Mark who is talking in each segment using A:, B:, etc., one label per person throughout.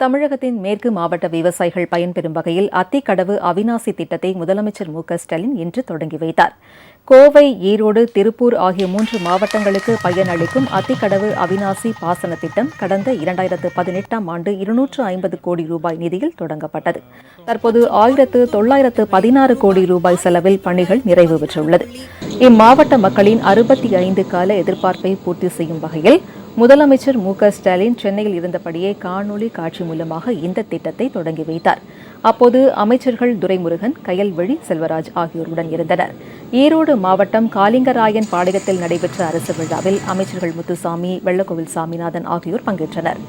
A: தமிழகத்தின் மேற்கு மாவட்ட விவசாயிகள் பயன்பெறும் வகையில் அத்திக்கடவு அவினாசி திட்டத்தை முதலமைச்சர் மு ஸ்டாலின் இன்று தொடங்கி வைத்தார். கோவை ஈரோடு திருப்பூர் ஆகிய மூன்று மாவட்டங்களுக்கு பயனளிக்கும் அத்திக்கடவு அவினாசி பாசன திட்டம் கடந்த இரண்டாயிரத்து பதினெட்டாம் ஆண்டு இருநூற்று ஐம்பது கோடி ரூபாய் நிதியில் தொடங்கப்பட்டது. தற்போது ஆயிரத்து தொள்ளாயிரத்து பதினாறு கோடி ரூபாய் செலவில் பணிகள் நிறைவு பெற்றுள்ளது. இம்மாவட்ட மக்களின் அறுபத்தி ஐந்து கால எதிர்பார்ப்பை பூர்த்தி செய்யும் வகையில் முதலமைச்சர் மு க ஸ்டாலின் சென்னையில் இருந்தபடியே காணொலி காட்சி மூலமாக இந்த திட்டத்தை தொடங்கி வைத்தார். அப்போது அமைச்சர்கள் துரைமுருகன் கயல்வழி செல்வராஜ் ஆகியோருடன் இருந்தனர். ஈரோடு மாவட்டம் காலிங்கராயன் பாளையத்தில் நடைபெற்ற அரசு விழாவில் அமைச்சர்கள் முத்துசாமி வெள்ளக்கோவில் சாமிநாதன் ஆகியோர் பங்கேற்றனர்.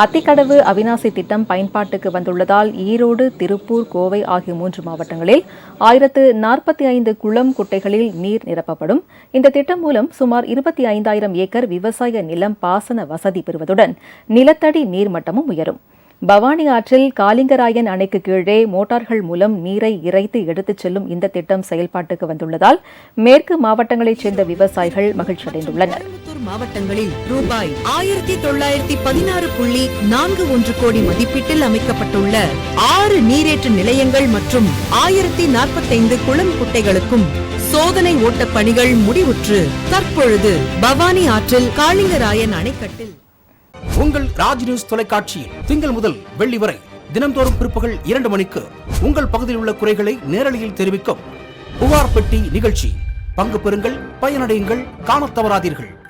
A: அத்திக்கடவு அவிநாசி திட்டம் பயன்பாட்டுக்கு வந்துள்ளதால் ஈரோடு திருப்பூர் கோவை ஆகிய மூன்று மாவட்டங்களில் ஆயிரத்து நாற்பத்தி ஐந்து குளம் குட்டைகளில் நீர் நிரப்பப்படும். இந்த திட்டம் மூலம் சுமார் இருபத்தி ஐந்தாயிரம் ஏக்கர் விவசாய நிலம் பாசன வசதி பெறுவதுடன் நிலத்தடி நீர்மட்டமும் உயரும். பவானி ஆற்றில் காலிங்கராயன் அணைக்கு கீழே மோட்டார்கள் மூலம் நீரை இறைத்து எடுத்துச் செல்லும் இந்த திட்டம் செயல்பாட்டுக்கு வந்துள்ளதால் மேற்கு மாவட்டங்களைச் சேர்ந்த விவசாயிகள் மகிழ்ச்சியடைந்துள்ளனர்.
B: கோயம்புத்தூர் மாவட்டங்களில் ரூபாய் ஆயிரத்தி தொள்ளாயிரத்தி பதினாறு புள்ளி நான்கு ஒன்று கோடி மதிப்பீட்டில் அமைக்கப்பட்டுள்ள ஆறு நீரேற்று நிலையங்கள் மற்றும் ஆயிரத்தி நாற்பத்தைந்து குளம் குட்டைகளுக்கும் சோதனை ஓட்டப் பணிகள் முடிவுற்று தற்பொழுது பவானி ஆற்றில் காளிங்கராயன் அணைக்கட்டில்.
C: உங்கள் ராஜ் நியூஸ் தொலைக்காட்சியில் திங்கள் முதல் வெள்ளி வரை தினம்தோறும் பிற்பகல் இரண்டு மணிக்கு உங்கள் பகுதியில் உள்ள குறைகளை நேரலையில் தெரிவிக்கும் புகார் பெட்டி நிகழ்ச்சி. பங்கு பெறுங்கள் பயனடையுங்கள் காணத் தவறாதீர்கள்.